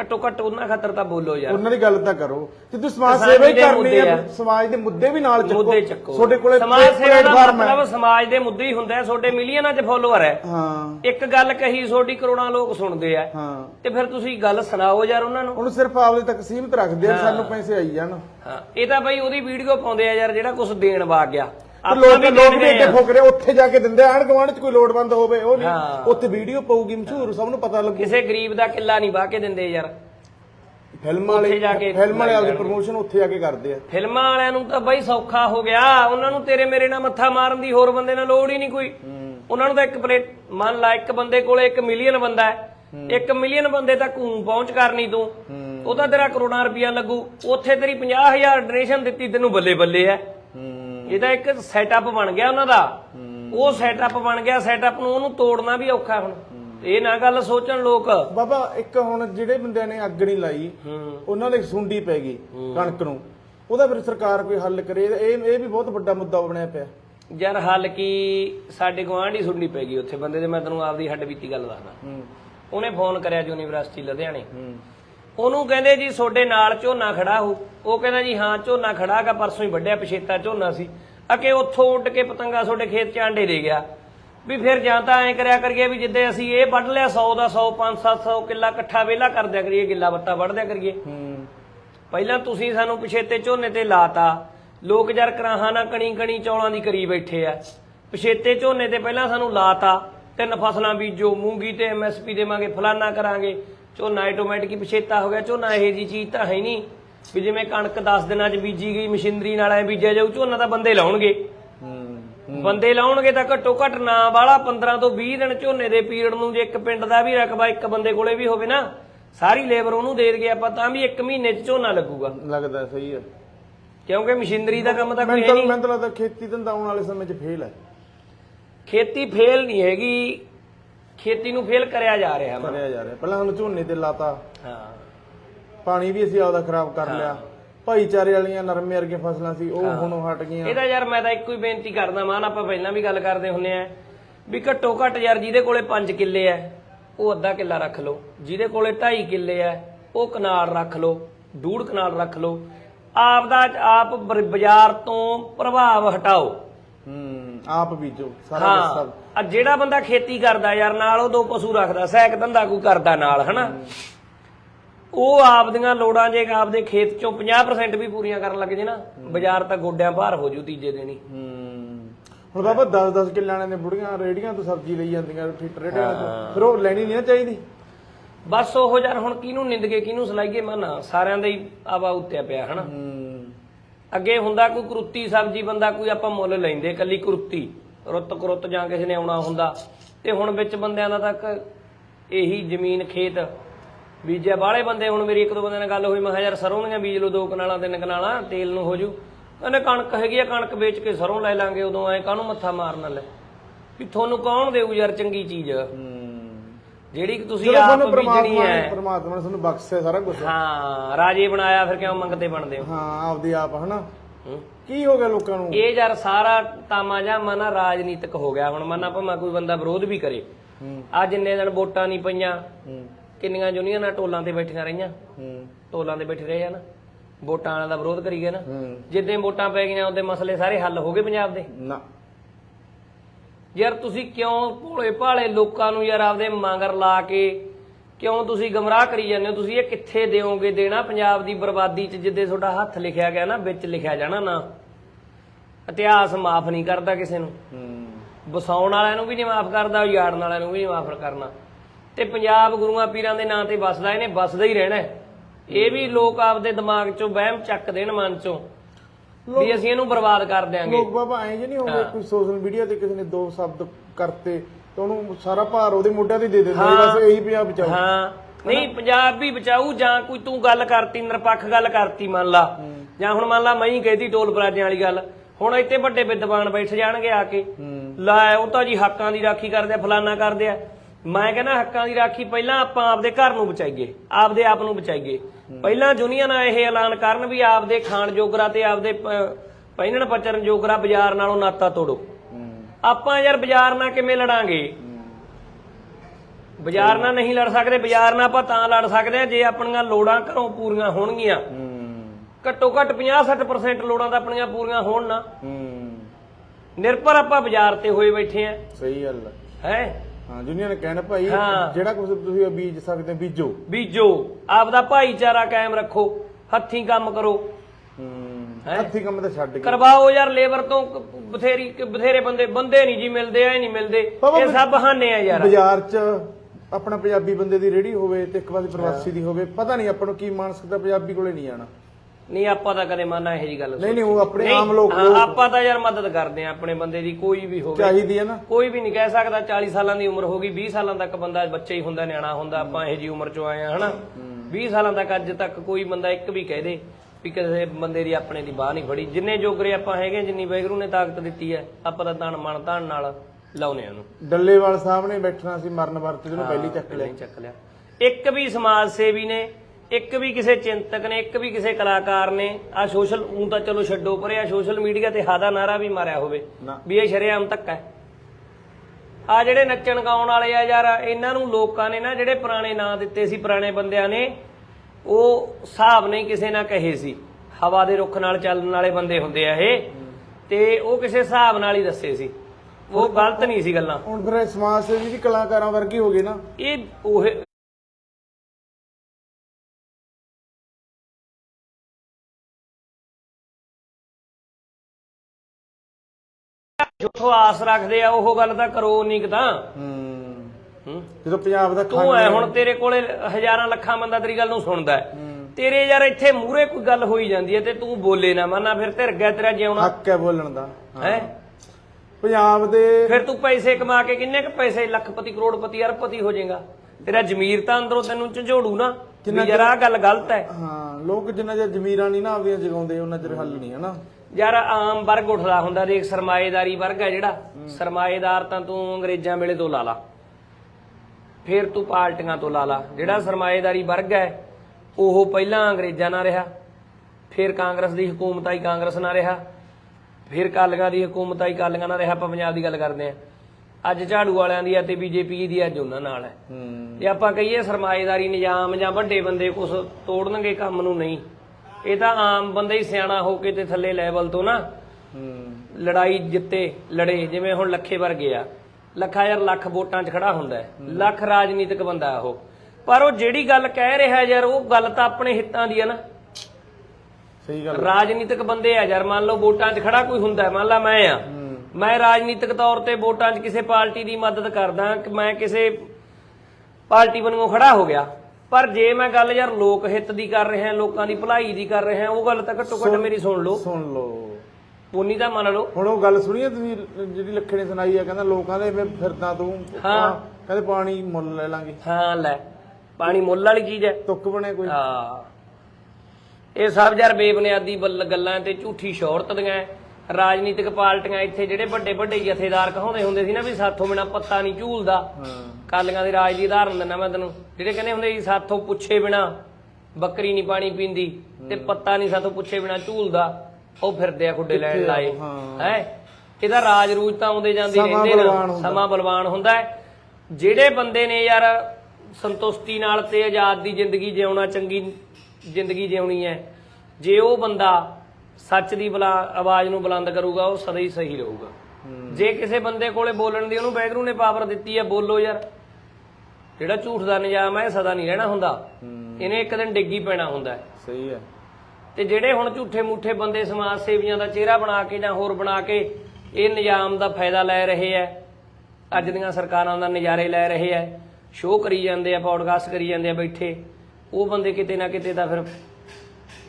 ਘੱਟੋ ਘੱਟ ਉਹਨਾਂ ਖਾਤਰ ਤਾਂ ਬੋਲੋ ਯਾਰ। ਉਹਨਾਂ ਦੀ ਗੱਲ ਤਾਂ ਕਰੋ। ਜੇ ਤੁਸੀਂ ਸਮਾਜ ਸੇਵਾ ਹੀ ਕਰਨੀ ਹੈ ਆ। ਸਮਾਜ ਦੇ ਮੁੱਦੇ ਵੀ ਨਾਲ ਚੱਕੋ। ਮੁੱਦੇ ਚੱਕੋ। ਤੁਹਾਡੇ ਕੋਲੇ ਸਮਾਜ ਸੇਵਾ ਦਾ ਮਤਲਬ ਸਮਾਜ ਦੇ ਮੁੱਦੇ ਹੀ ਹੁੰਦਾ ਹੈ ਤੁਹਾਡੇ ਮਿਲੀਅਨਾਂ 'ਚ ਫੋਲੋਅਰ ਹੈ। ਹਾਂ। ਇੱਕ ਗੱਲ ਕਹੀ ਤੁਹਾਡੀ ਕਰੋੜਾਂ ਲੋਕ ਸੁਣਦੇ ਆ। ਹਾਂ। ਤੇ ਫਿਰ ਤੁਸੀਂ ਗੱਲ ਸੁਣਾਓ ਯਾਰ ਉਹਨਾਂ ਨੂੰ। ਉਹਨੂੰ ਸਿਰਫ ਆਪਦੇ ਤੱਕ ਸੀਮਿਤ ਰੱਖਦੇ ਆ ਸਾਨੂੰ ਪੈਸੇ ਆਈ ਜਾਣ। ਹਾਂ। ਇਹ ਤਾਂ ਬਈ ਉਹਦੀ ਵੀਡੀਓ ਪਾਉਂਦੇ ਆ ਯਾਰ ਜਿਹੜਾ ਕੁਝ ਦੇਣ ਵਾ ਗਿਆ। ਤੇ ਆਪਾਂ ਲੋਕ ਵੀ ਲੋਕ ਵੀ ਇੱਥੇ ਆ। ਫੋਕਰੇ ਉੱਥੇ ਜਾ ਕੇ ਦਿੰਦੇ ਆਣ ਗਵਾਂਢ ਚ ਕੋਈ ਲੋੜਵੰਦ ਹੋਵੇ ਉਹ ਨਹੀਂ। ਹਾਂ। ਉੱਥੇ ਵੀਡੀਓ ਪਊਗੀ ਮਸ਼ਹੂਰ ਸਭ ਨੂੰ ਪਤਾ ਲੱਗੂ। ਕਿਸੇ ਗਰੀਬ ਦਾ ਕਿੱਲਾ ਨਹੀਂ ਵਾਹ ਕੇ ਦਿੰਦੇ ਯਾਰ। ਫਿਲਮ ਵਾਲੇ ਉੱਥੇ ਜਾ ਕੇ ਫਿਲਮ ਵਾਲੇ ਆਪਦੀ ਪ੍ਰੋਮੋਸ਼ਨ ਉੱਥੇ ਜਾ ਕੇ ਕਰਦੇ ਆ। ਫਿਲਮਾਂ ਵਾਲਿਆਂ ਨੂੰ ਤਾਂ ਬਈ ਸੌਖਾ ਹੋ ਗਿਆ। ਉਹਨਾਂ ਨੂੰ ਤੇਰੇ ਮੇਰੇ ਨਾਲ ਮੱਥਾ ਮਾਰਨ ਦੀ ਹੋਰ ਬੰਦੇ ਨਾਲ ਲੋੜ ਹੀ ਨਹੀਂ ਕੋਈ। ਉਹਨਾਂ ਨੂੰ ਤਾਂ ਇੱਕ ਪਲੇਟ ਮੰਨ ਲਾ ਇੱਕ ਬੰਦੇ ਕੋਲੇ 1 ਮਿਲੀਅਨ ਬੰਦਾ ਹੈ। 1 ਮਿਲੀਅਨ ਬੰਦੇ ਤੱਕ ਊਂ ਪਹੁੰਚ ਕਰਨੀ ਤੂੰ। ਉਹ ਤਾਂ ਤੇਰਾ ਕਰੋੜਾਂ ਰੁਪਇਆ ਲੱਗੂ। ਉੱਥੇ ਤੇਰੀ 50000 ਡੋਨੇਸ਼ਨ ਦਿੱਤੀ ਤੈਨੂੰ ਬੱਲੇ ਬੱਲੇ ਐ ਇਹਦਾ ਇੱਕ ਸੈਟਅਪ ਬਣ ਗਿਆ ਉਹਨਾਂ ਦਾ। ਉਹ ਸੈਟਅਪ ਬਣ ਗਿਆ ਸੈਟਅਪ ਨੂੰ ਉਹਨੂੰ ਤੋੜਨਾ ਵੀ ਔਖਾ ਹੁਣ। ਇਹ ਨਾ ਗੱਲ ਸੋਚਣ ਲੋਕ। ਬਾਬਾ ਇੱਕ ਹੁਣ ਜਿਹੜੇ ਬੰਦਿਆਂ ਨੇ ਅੱਗ ਨਹੀਂ ਲਾਈ ਉਹਨਾਂ ਦੇ ਸੁੰਡੀ ਪੈ ਗਈ ਕਣਕ ਨੂੰ। ਉਹਦਾ ਫਿਰ ਸਰਕਾਰ ਕੋਈ ਹੱਲ ਕਰੇ? ਇਹ ਇਹ ਵੀ ਬਹੁਤ ਵੱਡਾ ਮੁੱਦਾ ਬਣਿਆ ਪਿਆ। ਯਾਰ ਹੱਲ ਕੀ? ਸਾਡੇ ਗਵਾਂਢੀ ਸੁਣਨੀ ਪੈ ਗਈ ਉੱਥੇ। ਬੰਦੇ ਦੇ ਮੈਂ ਤੈਨੂੰ ਆਪਦੀ ਹੱਡ ਬੀਤੀ ਗੱਲ ਦੱਸਦਾ। ਉਹਨੇ ਫੋਨ ਕਰਿਆ ਯੂਨੀਵਰਸਿਟੀ ਲੁਧਿਆਣੇ। ਉਹਨੂੰ ਕਹਿੰਦੇ ਜੀ ਤੁਹਾਡੇ ਨਾਲ ਝੋਨਾ ਖੜਾ ਹੋ। ਉਹ ਕਹਿੰਦਾ ਜੀ ਹਾਂ ਝੋਨਾ ਖੜਾ ਹੈਗਾ ਪਰਸੋਂ ਹੀ ਵੱਢਿਆ ਪਛੇਤਾ ਝੋਨਾ ਸੀ। ਅਕੇ ਉੱਥੋਂ ਉੱਡ ਕੇ ਪਤੰਗਾ ਤੁਹਾਡੇ ਖੇਤ ਚ ਆਂਡੇ ਦੇ ਗਿਆ। ਵੀ ਫਿਰ ਜਾਂ ਤਾਂ ਐਂ ਕਰਿਆ ਕਰੀਏ ਵੀ ਜਿੱਦੇ ਅਸੀਂ ਇਹ ਵੱਢ ਲਿਆ 100 ਦਾ 100 5 700 ਕਿੱਲਾ ਇਕੱਠਾ ਵੇਲਾ ਕਰ ਦਿਆ ਕਰੀਏ ਗਿੱਲਾ ਬੱਤਾ ਵੱਢ ਦਿਆ ਕਰੀਏ। ਹੂੰ। ਪਹਿਲਾਂ ਤੁਸੀਂ ਸਾਨੂੰ ਪਛੇਤੇ ਝੋਨੇ ਤੇ ਲਾਤਾ। ਲੋਕ ਜਰ ਕਰਾਹਾਂ ਨਾਲ ਕਣੀ ਕਣੀ ਚੌਲਾਂ ਦੀ ਕਰੀ ਬੈਠੇ ਆ। ਪਛੇਤੇ ਝੋਨੇ ਤੇ ਪਹਿਲਾਂ ਸਾਨੂੰ ਲਾਤਾ। ਤਿੰਨ ਫਸਲਾਂ ਬੀਜੋ ਮੂੰਗੀ ਤੇ ਐਮਐਸਪੀ ਦੇਵਾਂਗੇ ਫਲਾਨਾ ਕਰਾਂਗੇ। ਝੋਨਾ ਆਟੋਮੈਟਿਕ ਪਛੇਤਾ ਹੋ ਗਿਆ ਝੋਨਾ ਇਹ ਜੀ ਚੀਜ਼ ਤਾਂ ਹੈ ਨਹੀਂ ਵੀ ਜਿਵੇਂ ਕਣਕ 10 ਦਿਨਾਂ 'ਚ ਬੀਜੀ ਗਈ ਮਸ਼ੀਨਰੀ ਨਾਲ ਐ ਬੀਜਿਆ ਜਾਊ ਝੋਨਾ ਤਾਂ ਬੰਦੇ ਲਾਉਣਗੇ। ਬੰਦੇ ਲਾਉਣਗੇ ਤਾਂ ਘੱਟੋ ਘੱਟ ਨਾ ਵਾਲਾ 15 ਤੋਂ 20 ਦਿਨ ਝੋਨੇ ਦੇ ਪੀਰੀਅਡ ਨੂੰ ਜੇ ਇੱਕ ਪਿੰਡ ਦਾ ਵੀ ਰਕਬਾ ਇੱਕ ਬੰਦੇ ਕੋਲੇ ਵੀ ਹੋਵੇ ਨਾ ਸਾਰੀ ਲੇਬਰ ਉਹਨੂੰ ਦੇ ਦਈਏ ਆਪਾਂ ਤਾਂ ਵੀ 1 ਮਹੀਨੇ 'ਚ ਝੋਨਾ ਲੱਗੂਗਾ। ਲੱਗਦਾ ਸਹੀ ਹੈ ਕਿਉਂਕਿ ਮਸ਼ੀਨਰੀ ਦਾ ਕੰਮ ਤਾਂ ਕੋਈ ਨਹੀਂ। ਮੈਂਟਲ ਲੱਗਦਾ ਖੇਤੀ ਧੰਦਾ ਆਉਣ ਵਾਲੇ ਸਮੇਂ 'ਚ ਫੇਲ ਹੈ। ਖੇਤੀ ਫੇਲ ਨਹੀਂ ਹੈਗੀ। ਖੇਤੀ ਨੂੰ ਫੇਲ ਕਰਿਆ ਜਾ ਰਿਹਾ ਵਾ। ਕਰਿਆ ਜਾ ਰਿਹਾ। ਪਹਿਲਾਂ ਸਾਨੂੰ ਝੋਨੇ ਤੇ ਲਾਤਾ। ਹਾਂ। ਪਾਣੀ ਵੀ ਅਸੀਂ ਆਪਦਾ ਖਰਾਬ ਕਰ ਲਿਆ। ਭਾਈਚਾਰੇ ਵਾਲੀਆਂ ਨਰਮੇ ਵਰਗੀਆਂ ਫਸਲਾਂ ਸੀ ਉਹ ਹੁਣ ਹਟ ਗਈਆਂ। ਇਹਦਾ ਯਾਰ ਮੈਂ ਤਾਂ ਇੱਕੋ ਹੀ ਬੇਨਤੀ ਕਰਦਾ ਮਾਨ ਆਪਾਂ ਪਹਿਲਾਂ ਵੀ ਗੱਲ ਕਰਦੇ ਹੁੰਨੇ ਆ ਵੀ ਘੱਟੋ ਘੱਟ ਯਾਰ ਜਿਹਦੇ ਕੋਲੇ 5 ਕਿੱਲੇ ਐ ਉਹ ਅੱਧਾ ਕਿੱਲਾ ਰੱਖ ਲਓ। ਜਿਹਦੇ ਕੋਲੇ 2.5 ਕਿੱਲੇ ਐ ਉਹ ਕਨਾਲ ਰੱਖ ਲਓ ਡੂੜ ਕਨਾਲ ਰੱਖ ਲਓ। ਆਪ ਦਾ ਆਪ ਬਾਜ਼ਾਰ ਤੋਂ ਪ੍ਰਭਾਵ ਹਟਾਓ। ਹੂੰ। ਆਪ ਬੀਜੋ ਸਾਰਾ ਹਾਂ। ਸਭ ਆ ਜਿਹੜਾ ਬੰਦਾ ਖੇਤੀ ਕਰਦਾ ਯਾਰ ਨਾਲ ਉਹ ਦੋ ਪਸ਼ੂ ਰੱਖਦਾ ਸਹਿਕ ਧੰਦਾ ਕੋਈ ਕਰਦਾ ਨਾਲ ਹਨਾ? ਉਹ ਆਪਦੀਆਂ ਲੋੜਾਂ ਜੇ ਆਪਦੇ ਖੇਤ ਚੋਂ 50% ਵੀ ਪੂਰੀਆਂ ਕਰਨ ਲੱਗ ਜੇ ਨਾ ਬਾਜ਼ਾਰ ਤਾਂ ਗੋਡਿਆਂ ਭਾਰ ਹੋ ਜੂ ਤੀਜੇ ਦਿਨ ਹੀ। ਹੂੰ। ਹੁਣ ਬਾਬਾ 10-10 ਕਿੱਲਿਆਂ ਨੇ ਬੁੜੀਆਂ ਰੇੜੀਆਂ ਤੋਂ ਸਬਜ਼ੀ ਲਈ ਜਾਂਦੀਆਂ ਫਿੱਟ ਰੇੜੀਆਂ ਤੋਂ। ਫਿਰ ਉਹ ਲੈਣੀ ਨਹੀਂ ਨਾ ਚਾਹੀਦੀ। ਬਸ ਉਹ ਯਾਰ ਹੁਣ ਕਿਹਨੂੰ ਨਿੰਦਗੇ ਕਿਹਨੂੰ ਸਲਾਈਏ ਮਨਾ ਸਾਰਿਆਂ ਦਾ ਹੀ ਆਵਾ ਉੱਤਿਆ ਪਿਆ ਹਨਾ? ਹੂੰ। ਅੱਗੇ ਹੁੰਦਾ ਕੋਈ ਕਰੁੱਤੀ ਸਬਜ਼ੀ, ਬੰਦਾ ਕੋਈ ਆਪਾਂ ਮੁੱਲ ਲੈਂਦੇ ਕੱਲੀ ਕਰੁੱਤੀ। ਰੁੱਤ ਕਰੁੱਤ ਜਾਂ ਕਿਸੇ ਨੇ ਆਉਣਾ ਹੁੰਦਾ। ਤੇ ਹੁਣ ਵਿੱਚ ਬੰਦਿਆਂ ਦਾ ਤੱਕ ਇਹੀ ਜ਼ਮੀਨ ਖੇਤ। ਬੀਜਿਆ ਬਾਹਲੇ ਬੰਦੇ, ਹੁਣ ਮੇਰੀ ਇੱਕ ਦੋ ਬੰਦੇ ਨਾਲ ਗੱਲ ਹੋਈ, ਮੈਂ ਕਿਹਾ ਯਾਰ ਸਰੋਂ ਦੀਆਂ ਬੀਜ ਲਓ, ਦੋ ਕਨਾਲਾਂ, ਤਿੰਨ ਕਨਾਲਾਂ, ਤੇਲ ਨੂੰ ਹੋ ਜੂ। ਕਹਿੰਦੇ ਕਣਕ ਹੈਗੀ ਆ, ਕਣਕ ਵੇਚ ਕੇ ਸਰੋਂ ਲੈ ਲਾਂਗੇ, ਉਦੋਂ ਐ ਕਾਹਨੂੰ ਮੱਥਾ ਮਾਰਨ ਲੈ ਵੀ ਤੁਹਾਨੂੰ ਕੌਣ ਦੇਊ ਯਾਰ ਚੰਗੀ ਚੀਜ਼? ਜਿਹੜੀ ਕਿ ਤੁਸੀਂ ਆਪ ਤੁਹਾਨੂੰ ਬੀਜਣੀ ਪ੍ਰਮਾਤਮਾ ਹੈ। ਨੇ ਪ੍ਰਮਾਤਮਾ ਨੇ ਤੁਹਾਨੂੰ ਬਖਸ਼ਿਆ ਸਾਰਾ ਕੁਝ ਹਾਂ ਰਾਜੇ ਬਣਾਇਆ ਫਿਰ ਕਿਉਂ ਮੰਗਤੇ ਬਣਦੇ ਹੋ? ਹਾਂ ਆਪਦੀ ਆਪ ਹਨਾ? ਹੂੰ? ਕੀ ਹੋ ਗਿਆ ਲੋਕਾਂ ਨੂੰ? ਇਹ ਯਾਰ ਸਾਰਾ ਤਾਮਾ ਜਾਂ ਮਨਾ ਰਾਜਨੀਤਿਕ ਹੋ ਗਿਆ। ਹੁਣ ਮੰਨਾ ਭਾਵੇਂ ਕੋਈ ਬੰਦਾ ਵਿਰੋਧ ਵੀ ਕਰੇ। ਹੂੰ। ਆ ਜਿੰਨੇ ਦਿਨ ਵੋਟਾਂ ਨਹੀਂ ਪਈਆਂ ਹੂੰ। ਕਿੰਨੀਆਂ ਜੁਨੀਆਂ ਟੋਲਾਂ ਤੇ ਬੈਠੀਆਂ ਰਹੀਆਂ। ਹੂੰ। ਟੋਲਾਂ ਤੇ ਬੈਠੇ ਰਹੇ ਆ ਨਾ। ਵੋਟਾਂ ਵਾਲਿਆਂ ਦਾ ਵਿਰੋਧ ਕਰੀ ਗਏ ਨਾ। ਹੂੰ। ਜਿੱਦਾਂ ਵੋਟਾਂ ਪੈ ਗਈਆਂ ਉਹਦੇ ਮਸਲੇ ਸਾਰੇ ਹੱਲ ਹੋ ਗਏ ਪੰਜਾਬ ਦੇ। ਨਾ। ਯਾਰ ਤੁਸੀਂ ਕਿਉਂ ਭੋਲੇ ਭਾਲੇ ਲੋਕਾਂ ਨੂੰ ਯਾਰ ਆਪਦੇ ਮੰਗਰ ਲਾ ਕੇ ਕਿਉਂ ਤੁਸੀਂ ਗਮਰਾਹ ਕਰੀ ਜਾਂਦੇ ਹੋ? ਤੁਸੀਂ ਇਹ ਕਿੱਥੇ ਦਿਓਗੇ? ਦੇਣਾ ਪੰਜਾਬ ਦੀ ਬਰਬਾਦੀ 'ਚ ਜਿੱਦੇ ਤੁਹਾਡਾ ਹੱਥ ਲਿਖਿਆ ਗਿਆ ਨਾ ਵਿੱਚ ਲਿਖਿਆ ਜਾਣਾ ਨਾ। ਇਤਿਹਾਸ ਮਾਫ ਨਹੀਂ ਕਰਦਾ ਕਿਸੇ ਨੂੰ। ਹੂੰ। ਵਸਾਉਣ ਵਾਲਿਆਂ ਨੂੰ ਵੀ ਨਹੀਂ ਮਾਫ ਕਰਦਾ ਉਜਾੜਨ ਵਾਲਿਆਂ ਨੂੰ ਵੀ ਨਹੀਂ ਮਾਫ ਕਰਨਾ। ਤੇ ਪੰਜਾਬ ਗੁਰੂਆਂ ਪੀਰਾਂ ਦੇ ਨਾਂ ਤੇ ਵਸਦਾ ਇਹਨੇ ਵਸਦਾ ਹੀ ਰਹਿਣਾ। ਇਹ ਵੀ ਲੋਕ ਆਪਦੇ ਦਿਮਾਗ 'ਚੋਂ ਵਹਿਮ ਚੱਕ ਦੇਣ ਮਨ 'ਚੋਂ। ਵੀ ਅਸੀਂ ਇਹਨੂੰ ਬਰਬਾਦ ਕਰ ਦਿਆਂਗੇ। ਲੋਕ ਬਾਬਾ ਐਂ ਜੇ ਨਹੀਂ ਹੋਵੇ ਕੋਈ ਸੋਸ਼ਲ ਮੀਡੀਆ ਤੇ ਕਿਸੇ ਨੇ ਦੋ ਸ਼ਬਦ ਕਰਤੇ ਤਾਂ ਉਹਨੂੰ ਸਾਰਾ ਭਾਰ ਉਹਦੇ ਮੋਢਿਆਂ ਤੇ ਦੇ ਦਿੰਦੇ ਬਸ ਇਹੀ ਪੰਜਾਬ ਬਚਾਓ ਹਾਂ। ਨਹੀਂ ਪੰਜਾਬ ਵੀ ਬਚਾਊ ਜਾਂ ਕੋਈ ਤੂੰ ਗੱਲ ਕਰਤੀ ਨਿਰਪੱਖ ਗੱਲ ਕਰਤੀ ਮੰਨ ਲਾ। ਜਾਂ ਹੁਣ ਮੰਨ ਲਾ ਮੈਂ ਹੀ ਕਹਿਤੀ ਟੋਲ ਪਲਾਜ਼ਿਆਂ ਵਾਲੀ ਗੱਲ। ਹੁਣ ਇੱਥੇ ਵੱਡੇ ਵਿਦਵਾਨ ਬੈਠ ਜਾਣਗੇ ਆ ਕੇ। ਲੈ ਉਹ ਤਾਂ ਜੀ ਹੱਕਾਂ ਦੀ ਰਾਖੀ ਕਰਦੇ ਆ ਫਲਾਨਾ ਕਰਦੇ ਆ। ਮੈਂ ਕਹਿੰਦਾ ਹੱਕਾਂ ਦੀ ਰਾਖੀ ਪਹਿਲਾਂ ਆਪਾਂ ਆਪਦੇ ਘਰ ਨੂੰ ਬਚਾਈਏ ਆਪਦੇ ਆਪ ਨੂੰ ਬਚਾਈਏ। ਪਹਿਲਾਂ ਜੁਨੀਅਰ ਨਾਲ ਇਹ ਐਲਾਨ ਕਰਨ ਵੀ ਆਪਦੇ ਖਾਣ ਜੋਗਰਾ ਤੇ ਆਪਦੇ ਪਹਿਨਣ ਪਚਰਨ ਜੋਗਰਾ ਬਾਜ਼ਾਰ ਨਾਲੋਂ ਨਾਤਾ ਤੋੜੋ। ਆਪਾਂ ਯਾਰ ਬਾਜ਼ਾਰ ਨਾਲ ਕਿਵੇਂ ਲੜਾਂਗੇ? ਬਾਜ਼ਾਰ ਨਾਲ ਨਹੀਂ ਲੜ ਸਕਦੇ ਬਾਜ਼ਾਰ ਨਾਲ ਆਪਾਂ ਤਾਂ ਲੜ ਸਕਦੇ ਆ ਜੇ ਆਪਣੀਆਂ ਲੋੜਾਂ ਘਰੋਂ ਪੂਰੀਆਂ ਹੋਣਗੀਆਂ। ਘੱਟੋ ਘੱਟ 50-60% ਲੋੜਾਂ ਤਾਂ ਆਪਣੀਆਂ ਪੂਰੀਆਂ ਹੋਣ ਨਾ। ਨਿਰਭਰ ਆਪਾਂ ਬਾਜ਼ਾਰ ਤੇ ਹੋਏ ਬੈਠੇ ਆ ਸਹੀ ਗੱਲ ਹੈ ਹੈ? ਹਾਂ ਜੁਨੀਅਰ ਨੇ ਕਹਿਣਾ ਭਾਈ ਹਾਂ। ਜਿਹੜਾ ਕੁਝ ਤੁਸੀਂ ਬੀਜ ਸਕਦੇ ਹੋ, ਬੀਜੋ। ਬੀਜੋ। ਆਪਦਾ ਭਾਈਚਾਰਾ ਕਾਇਮ ਰੱਖੋ ਹੱਥੀਂ ਕੰਮ ਕਰੋ। ਹੂੰ ਹੈਂ? ਹੱਥੀ ਕੰਮ ਤਾਂ ਛੱਡ ਕੇ। ਕਰਵਾਓ ਯਾਰ ਲੇਬਰ ਤੋਂ ਕ- ਬਥੇਰੀ ਬਥੇਰੇ ਬੰਦੇ ਬੰਦੇ ਨਹੀਂ ਜੀ ਮਿਲਦੇ ਐ ਨਹੀਂ ਮਿਲਦੇ। ਬਾਬਾ ਇਹ ਸਭ ਬਹਾਨੇ ਆ ਯਾਰ। ਬਾਜ਼ਾਰ 'ਚ ਆਪਣਾ ਪੰਜਾਬੀ ਬੰਦੇ ਦੀ ਰੇੜੀ ਹੋਵੇ ਤੇ ਇੱਕ ਪਾਸੇ ਪ੍ਰਵਾਸੀ ਦੀ ਹੋਵੇ ਪਤਾ ਨਹੀਂ ਆਪਾਂ ਨੂੰ ਕੀ ਮਾਨਸਿਕਤਾ ਪੰਜਾਬੀ ਕੋਲੇ ਨਹੀਂ ਜਾਣਾ ਨਹੀਂ ਆਪਾਂ ਤਾਂ ਕਦੇ ਮੰਨਾ ਇਹੋ ਜੀ ਗੱਲ ਨਹੀਂ ਨਹੀਂ ਉਹ ਆਪਣੇ ਆਮ ਲੋਕ ਹਾਂ, ਆਪਾਂ ਤਾਂ ਯਾਰ ਮਦਦ ਕਰਦੇ ਆ ਆਪਣੇ ਬੰਦੇ ਦੀ ਕੋਈ ਵੀ ਹੋਵੇ। ਚਾਹੀਦੀ ਹੈ ਨਾ। ਕੋਈ ਵੀ ਨਹੀਂ ਕਹਿ ਸਕਦਾ 40 ਸਾਲਾਂ ਦੀ ਉਮਰ ਹੋ ਗਈ 20 ਸਾਲਾਂ ਤੱਕ ਬੰਦਾ ਬੱਚਾ ਹੀ ਹੁੰਦਾ ਨਿਆਣਾ ਹੁੰਦਾ ਆਪਾਂ ਇਹੋ ਜੀ ਉਮਰ ਚੋਂ ਆਏ ਆ ਹਨਾ? 20 ਸਾਲਾਂ ਤੱਕ ਅੱਜ ਤੱਕ ਕੋਈ ਬੰਦਾ ਇੱਕ ਵੀ ਕਹਿ ਦੇ ਵੀ ਕਿਸੇ ਬੰਦੇ ਦੀ ਆਪਣੇ ਦੀ ਬਾਹ ਨਹੀਂ ਫੜੀ। ਜਿੰਨੇ ਜੋਗਰੇ ਆਪਾਂ ਹੈਗੇ ਜਿੰਨੀ ਵੈਗਰੂ ਨੇ ਤਾਕਤ ਦਿੱਤੀ ਹੈ ਆਪਾਂ ਤਾਂ ਤਨ ਮਨ ਧਨ ਨਾਲ ਲਾਉਨੇ ਆ ਉਹਨੂੰ। ਡੱਲੇਵਾਲ ਸਾਹਿਬ ਨੇ ਬੈਠਣਾ ਸੀ ਮਰਨ ਵਰਤ ਜਿਹਨੂੰ ਪਹਿਲੀ ਚੱਕ ਲਿਆ। ਨਹੀਂ ਚੱਕ ਲਿਆ। ਇੱਕ ਵੀ ਸਮਾਜ ਸੇਵੀ ਨੇ ਇੱਕ ਵੀ ਕਿਸੇ ਚਿੰਤਕ ਨੇ ਇੱਕ ਵੀ ਕਿਸੇ ਕਲਾਕਾਰ ਨੇ ਆ ਸੋਸ਼ਲ ਉਹ ਤਾਂ ਚਲੋ ਛੱਡੋ ਪਰੇ ਆ ਸੋਸ਼ਲ ਮੀਡੀਆ ਤੇ ਹਾਦਾ ਨਾਰਾ ਵੀ ਮਾਰਿਆ ਹੋਵੇ ਨਾ। ਵੀ ਇਹ ਸ਼ਰੇਆਮ ਧੱਕਾ ਹੈ। ਆ ਜਿਹੜੇ ਨੱਚਣ ਗਾਉਣ ਵਾਲੇ ਆ ਯਾਰ ਇਹਨਾਂ ਨੂੰ ਲੋਕਾਂ ਨੇ ਨਾ ਜਿਹੜੇ ਪੁਰਾਣੇ ਨਾਂ ਦਿੱਤੇ ਸੀ ਪੁਰਾਣੇ ਬੰਦਿਆਂ ਨੇ ਉਹ ਹਿਸਾਬ ਨਹੀਂ ਕਿਸੇ ਨਾਲ ਕਹੇ ਸੀ। ਹਵਾ ਦੇ ਰੁੱਖ ਨਾਲ ਚੱਲਣ ਵਾਲੇ ਬੰਦੇ ਹੁੰਦੇ ਆ ਇਹ ਤੇ ਉਹ ਕਿਸੇ ਹਿਸਾਬ ਨਾਲ ਹੀ ਦੱਸੇ ਸੀ। ਉਹ ਗਲਤ ਨਹੀਂ ਸੀ ਗੱਲਾਂ। ਹੁਣ ਫਿਰ ਇਹ ਸਮਾਜ ਸੇਵੀ ਵੀ ਕਲਾਕਾਰਾਂ ਵਰਗੀ ਹੋ ਗਏ ਨਾ। ਇਹ ਉਹ ਜੋ ਆਸ ਰੱਖਦੇ ਆ ਉਹ ਗੱਲ ਤਾਂ ਕਰੋ ਨਹੀਂ ਕਿ ਤਾਂ। ਹੂੰ। ਹੂੰ। ਜਦੋਂ ਪੰਜਾਬ ਦਾ ਤੂੰ ਐ ਹੁਣ ਤੇਰੇ ਕੋਲੇ ਹਜ਼ਾਰਾਂ ਲੱਖਾਂ ਬੰਦਾ ਤੇਰੀ ਗੱਲ ਨੂੰ ਸੁਣਦਾ ਹੈ। ਤੇਰੇ ਯਾਰ ਇੱਥੇ ਮੂਹਰੇ ਕੋਈ ਗੱਲ ਹੋਈ ਜਾਂਦੀ ਹੈ ਤੇ ਤੂੰ ਬੋਲੇ ਨਾ ਮੰਨਾ ਫਿਰ ਧਿਰ ਗਿਆ ਤੇਰਾ ਜਿਉਣਾ। ਹੱਕ ਹੈ ਬੋਲਣ ਦਾ। ਹੈ। ਪੰਜਾਬ ਦੇ ਫਿਰ ਤੂੰ ਪੈਸੇ ਕਮਾ ਕੇ ਕਿੰਨੇ ਕ ਪੈਸੇ ਲੱਖਪਤੀ ਕਰੋੜਪਤੀ ਅਰਬਪਤੀ ਹੋ ਜਾਏਗਾ। ਤੇਰਾ ਜ਼ਮੀਰ ਤਾਂ ਅੰਦਰੋਂ ਤੈਨੂੰ ਝੰਜੋੜੂ ਨਾ ਵੀ ਯਾਰ ਆਹ ਗੱਲ ਗਲਤ ਹੈ। ਹਾਂ ਲੋਕ ਜਿੰਨਾ ਚਿਰ ਜ਼ਮੀਰਾਂ ਨਹੀਂ ਨਾ ਆਪਦੀਆਂ ਜਗਾਉਂਦੇ ਉਹਨਾਂ ਚਿਰ ਹੱਲ ਨਹੀਂ ਹਨਾ? ਯਾਰ ਆਮ ਵਰਗ ਉੱਠਦਾ ਹੁੰਦਾ ਦੇਖ ਸਰਮਾਏਦਾਰੀ ਵਰਗ ਹੈ ਜਿਹੜਾ। ਸਰਮਾਏਦਾਰ ਤਾਂ ਤੂੰ ਅੰਗਰੇਜ਼ਾਂ ਵੇਲੇ ਤੋਂ ਲਾ ਲਾ। ਫਿਰ ਤੂੰ ਪਾਰਟੀਆਂ ਤੋਂ ਲਾ ਲਾ। ਜਿਹੜਾ ਸਰਮਾਏਦਾਰੀ ਵਰਗ ਹੈ ਉਹ ਪਹਿਲਾਂ ਅੰਗਰੇਜ਼ਾਂ ਨਾਲ ਰਿਹਾ। ਫਿਰ ਕਾਂਗਰਸ ਦੀ ਹਕੂਮਤ ਆਈ ਕਾਂਗਰਸ ਨਾਲ ਰਿਹਾ। ਫਿਰ ਕਾਲੀਆਂ ਦੀ ਹਕੂਮਤ ਆਈ ਕਾਲੀਆਂ ਨਾਲ ਰਿਹਾ। ਆਪਾਂ ਪੰਜਾਬ ਦੀ ਗੱਲ ਕਰਦੇ ਆ ਅੱਜ ਝਾੜੂ ਵਾਲਿਆਂ ਦੀ ਆ ਤੇ ਬੀਜੇਪੀ ਦੀ ਅੱਜ ਉਹਨਾਂ ਨਾਲ ਹੈ। ਹੂੰ। ਜੇ ਆਪਾਂ ਕਹੀਏ ਸਰਮਾਏਦਾਰੀ ਨਿਜ਼ਾਮ ਜਾਂ ਵੱਡੇ ਬੰਦੇ ਕੁਝ ਤੋੜਨਗੇ ਕੰਮ ਨੂੰ ਨਹੀਂ। ਇਹ ਤਾਂ ਆਮ ਬੰਦਾ ਹੀ ਸਿਆਣਾ ਹੋ ਕੇ ਤੇ ਥੱਲੇ ਲੈਵਲ ਤੋਂ ਨਾ ਲੜਾਈ ਜਿੱਤੇ ਲੜੇ ਜਿਵੇਂ ਹੁਣ ਲੱਖੇ ਵਰਗੇ ਆ। ਲੱਖਾ ਯਾਰ ਲੱਖ ਵੋਟਾਂ 'ਚ ਖੜਾ ਹੁੰਦਾ ਹੈ। ਲੱਖ ਰਾਜਨੀਤਿਕ ਬੰਦਾ ਉਹ। ਪਰ ਉਹ ਜਿਹੜੀ ਗੱਲ ਕਹਿ ਰਿਹਾ ਯਾਰ ਉਹ ਗੱਲ ਤਾਂ ਆਪਣੇ ਹਿੱਤਾਂ ਦੀ ਹੈ ਨਾ। ਸਹੀ ਗੱਲ ਰਾਜਨੀਤਿਕ ਬੰਦੇ ਆ ਯਾਰ ਮੰਨ ਲਓ ਵੋਟਾਂ 'ਚ ਖੜਾ ਕੋਈ ਹੁੰਦਾ ਮੰਨ ਲਾ ਮੈਂ ਆ। ਮੈਂ ਰਾਜਨੀਤਿਕ ਤੌਰ ਤੇ ਵੋਟਾਂ 'ਚ ਕਿਸੇ ਪਾਰਟੀ ਦੀ ਮਦਦ ਕਰਦਾ ਕਿ ਮੈਂ ਕਿਸੇ ਪਾਰਟੀ ਵੱਲੋਂ ਖੜਾ ਹੋ ਗਿਆ। ਪਰ ਜੇ ਮੈਂ ਗੱਲ ਯਾਰ ਲੋਕ ਹਿੱਤ ਦੀ ਕਰ ਰਿਹਾ ਲੋਕਾਂ ਦੀ ਭਲਾਈ ਦੀ ਕਰ ਰਿਹਾ ਉਹ ਗੱਲ ਤਾਂ ਘੱਟੋ ਘੱਟ ਮੇਰੀ ਸੁਣ ਲਓ। ਸੁਣ ਲਓ। ਉਨੀ ਤਾਂ ਮੰਨ ਲਓ। ਹੁਣ ਉਹ ਗੱਲ ਸੁਣੀਏ ਤੁਸੀਂ ਜਿਹੜੀ ਲੱਖੇ ਨੇ ਸੁਣਾਈ ਆ ਕਹਿੰਦਾ ਲੋਕਾਂ ਦੇ ਫਿਰਦਾ ਤੂੰ ਹਾਂ। ਕਹਿੰਦੇ ਪਾਣੀ ਮੁੱਲ ਲੈ ਲਾਂਗੇ। ਹਾਂ ਲੈ। ਪਾਣੀ ਮੁੱਲ ਵਾਲੀ ਚੀਜ਼ ਹੈ। ਤੁੱਕ ਬਣੇ ਕੋਈ। ਹਾਂ। ਇਹ ਸਭ ਯਾਰ ਬੇਬੁਨਿਆਦੀ ਗੱਲਾਂ ਤੇ ਝੂਠੀ ਸ਼ੌਹਰਤ ਦੀਆਂ। ਰਾਜਨੀਤਿਕ ਪਾਰਟੀਆਂ ਇੱਥੇ ਜਿਹੜੇ ਵੱਡੇ ਵੱਡੇ ਜਥੇਦਾਰ ਕਹਾਉਂਦੇ ਹੁੰਦੇ ਸੀ ਨਾ ਵੀ ਸਾਥੋਂ ਬਿਨਾ ਪੱਤਾ ਨਹੀਂ ਝੂਲਦਾ। ਕਾਲੀਆਂ ਦੇ ਰਾਜ ਦੀ ਉਦਾਹਰਨ ਦਿੰਦਾ ਮੈਂ ਤੈਨੂੰ। ਜਿਹੜੇ ਕਹਿੰਦੇ ਹੁੰਦੇ ਸੀ ਸਾਥੋਂ ਪੁੱਛੇ ਬਿਨਾ ਬੱਕਰੀ ਨਹੀਂ ਪਾਣੀ ਪੀਂਦੀ ਤੇ ਪੱਤਾ ਨਹੀਂ ਸਾਥੋਂ ਪੁੱਛੇ ਬਿਨਾ ਝੂਲਦਾ ਉਹ ਫਿਰਦੇ ਆ ਖੁੱਡੇ ਲੈਣ ਲਾਏ? ਹਾਂ। ਇਹਦਾ ਰਾਜ ਰੂਜ ਤਾਂ ਆਉਂਦੇ ਜਾਂਦੇ ਰਹਿੰਦੇ ਨੇ। ਸਮਾਂ ਬਲਵਾਨ ਹੁੰਦਾ ਹੈ। ਜਿਹੜੇ ਬੰਦੇ ਨੇ ਯਾਰ ਸੰਤੁਸ਼ਟੀ ਨਾਲ ਤੇ ਆਜ਼ਾਦ ਦੀ ਜ਼ਿੰਦਗੀ ਜਿਉਣਾ ਚੰਗੀ ਜ਼ਿੰਦਗੀ ਜਿਉਣੀ ਹੈ ਜੇ ਉਹ ਬੰਦਾ ਸੱਚ ਦੀ ਬਲਾ ਆਵਾਜ਼ ਨੂੰ ਬੁਲੰਦ ਕਰੂਗਾ ਉਹ ਸਦਾ ਹੀ ਸਹੀ ਰਹੂਗਾ। ਜੇ ਕਿਸੇ ਬੰਦੇ ਕੋਲੇ ਬੋਲਣ ਦੀ ਉਹਨੂੰ ਵੈਗਰੂ ਨੇ ਪਾਵਰ ਦਿੱਤੀ ਹੈ ਬੋਲੋ ਯਾਰ। ਜਿਹੜਾ ਝੂਠ ਦਾ ਨਿਜ਼ਾਮ ਹੈ ਇਹ ਸਦਾ ਨਹੀਂ ਰਹਿਣਾ ਹੁੰਦਾ। ਇਹਨੇ ਇੱਕ ਦਿਨ ਡਿੱਗੀ ਪੈਣਾ ਹੁੰਦਾ ਹੈ। ਸਹੀ ਹੈ। ਤੇ ਜਿਹੜੇ ਹੁਣ ਝੂਠੇ ਮੂਠੇ ਬੰਦੇ ਸਮਾਜ ਸੇਵੀਆਂ ਦਾ ਚਿਹਰਾ ਬਣਾ ਕੇ ਜਾਂ ਹੋਰ ਬਣਾ ਕੇ ਇਹ ਨਿਜ਼ਾਮ ਦਾ ਫਾਇਦਾ ਲੈ ਰਹੇ ਐ ਅੱਜ ਦੀਆਂ ਸਰਕਾਰਾਂ ਦਾ ਨਜ਼ਾਰੇ ਲੈ ਰਹੇ ਐ ਸ਼ੋਅ ਕਰੀ ਜਾਂਦੇ ਆ ਪੌਡਕਾਸਟ ਕਰੀ ਜਾਂਦੇ ਆ ਬੈਠੇ ਉਹ ਬੰਦੇ ਕਿਤੇ ਨਾ ਕਿਤੇ ਤਾਂ ਫਿਰ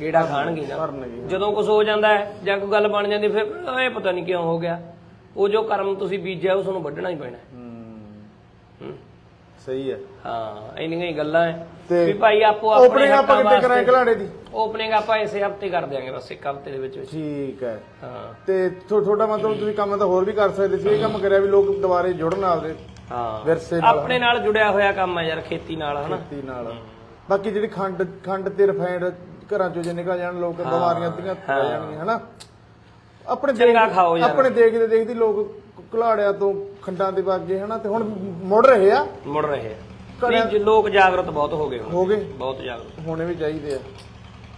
ਗੇੜਾ ਖਾਣਗੇ ਨਾ ਕਰਨਗੇ ਜਦੋਂ ਕੁਝ ਹੋ ਜਾਂਦਾ ਹੈ ਜਾਂ ਕੋਈ ਗੱਲ ਬਣ ਜਾਂਦੀ ਫਿਰ ਇਹ ਪਤਾ ਨਹੀਂ ਕਿਉਂ ਹੋ ਗਿਆ। ਉਹ ਜੋ ਕਰਮ ਤੁਸੀਂ ਬੀਜਿਆ ਉਸ ਨੂੰ ਵੱਢਣਾ ਹੀ ਪੈਣਾ। ਹੈ। ਹੂੰ। ਹੂੰ। ਸਹੀ ਹੈ। ਹਾਂ ਇੰਨੀਆਂ ਹੀ ਗੱਲਾਂ ਹੈ। ਤੇ ਵੀ ਭਾਈ ਆਪੋ ਆਪਣੇ ਓਪਨਿੰਗ ਆਪਾਂ ਕਿੱਥੇ ਕਰਾਂਗੇ ਘਲਾੜੇ ਦੀ? ਓਪਨਿੰਗ ਆਪਾਂ ਇਸੇ ਹਫ਼ਤੇ ਕਰ ਦਿਆਂਗੇ ਬਸ ਇੱਕ ਹਫ਼ਤੇ ਦੇ ਵਿੱਚ ਵਿੱਚ। ਠੀਕ ਹੈ। ਹਾਂ। ਤੇ ਥੋ- ਤੁਹਾਡਾ ਮਤਲਬ ਤੁਸੀਂ ਕੰਮ ਤਾਂ ਹੋਰ ਵੀ ਕਰ ਸਕਦੇ ਸੀ ਇਹ ਕੰਮ ਕਰਿਆ ਵੀ ਲੋਕ ਦੁਬਾਰੇ ਜੁੜਨ ਆਪਦੇ ਹਾਂ। ਵਿਰਸੇ ਨਾਲ। ਆਪਣੇ ਨਾਲ ਜੁੜਿਆ ਹੋਇਆ ਕੰਮ ਹੈ ਯਾਰ ਖੇਤੀ ਨਾਲ ਹਨਾ। ਖੇਤੀ ਨਾਲ। ਬਾਕੀ ਜਿਹੜੀ ਖੰਡ ਖੰਡ ਤੇ ਰਿਫਾਈਨਡ ਘਰਾਂ ਚੋਂ ਜੇ ਨਿਕਲ ਜਾਣ ਲੋਕ ਬਿਮਾਰੀਆਂ ਦੀਆਂ ਪੈ ਜਾਣਗੀਆਂ ਹਨਾ? ਆਪਣੇ ਚੰਗਾ ਖਾਓ ਯਾਰ। ਆਪਣੇ ਦੇਖਦੇ ਦੇਖਦੇ ਲੋਕ ਘਲਾੜਿਆਂ ਤੋਂ ਖੰਡਾਂ ਦੇ ਵਾਗੇ ਹਨਾ? ਤੇ ਹੁਣ ਮੁੜ ਰਹੇ ਆ। ਮੁੜ ਰਹੇ ਆ। ਨਹੀਂ, ਲੋਕ ਜਾਗਰਤ ਬਹੁਤ ਹੋ ਗਏ ਹੋ ਗਏ। ਬਹੁਤ ਜਾਗਰਤ। ਹੋਣੇ ਵੀ ਚਾਹੀਦੇ ਆ।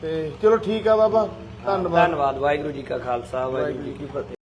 ਤੇ ਚਲੋ ਠੀਕ ਆ ਬਾਬਾ। ਧੰਨਵਾਦ। ਧੰਨਵਾਦ। ਵਾਹਿਗੁਰੂ ਜੀ ਕਾ ਖਾਲਸਾ ਵਾਹਿਗੁਰੂ ਜੀ ਕੀ ਫਤਿਹ।